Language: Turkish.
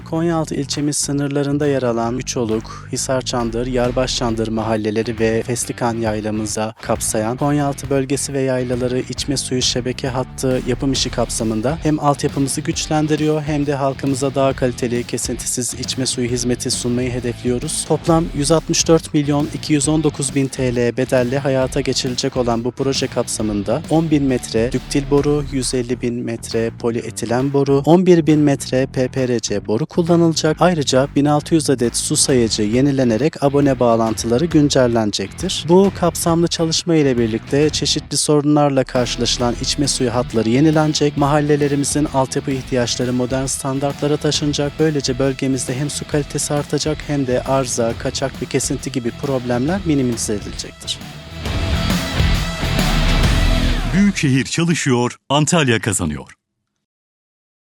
Konyaaltı ilçemiz sınırlarında yer alan Üçoluk, Hisarçandır, Yarbaşçandır mahalleleri ve Feslikan yaylamıza kapsayan Konyaaltı bölgesi ve yaylaları içme suyu şebeke hattı yapım işi kapsamında hem altyapımızı güçlendiriyor hem de halkımıza daha kaliteli, kesintisiz içme suyu hizmeti sunmayı hedefliyoruz. Toplam 164 milyon 219 bin TL bedelle hayata geçirilecek olan bu proje kapsamında 10 bin metre düktil boru, 150 bin metre polietilen boru, 11 bin metre PPRC boru kullanılacak. Ayrıca 1600 adet su sayıcı yenilenerek abone bağlantıları güncellenecektir. Bu kapsamlı çalışma ile birlikte çeşitli sorunlarla karşılaşılan içme suyu hatları yenilenecek. Mahallelerimizin altyapı ihtiyaçları modern standartlara taşınacak. Böylece bölgemizde hem su kalitesi artacak hem de arıza, kaçak ve kesinti gibi problemler minimize edilecektir. Büyükşehir çalışıyor, Antalya kazanıyor.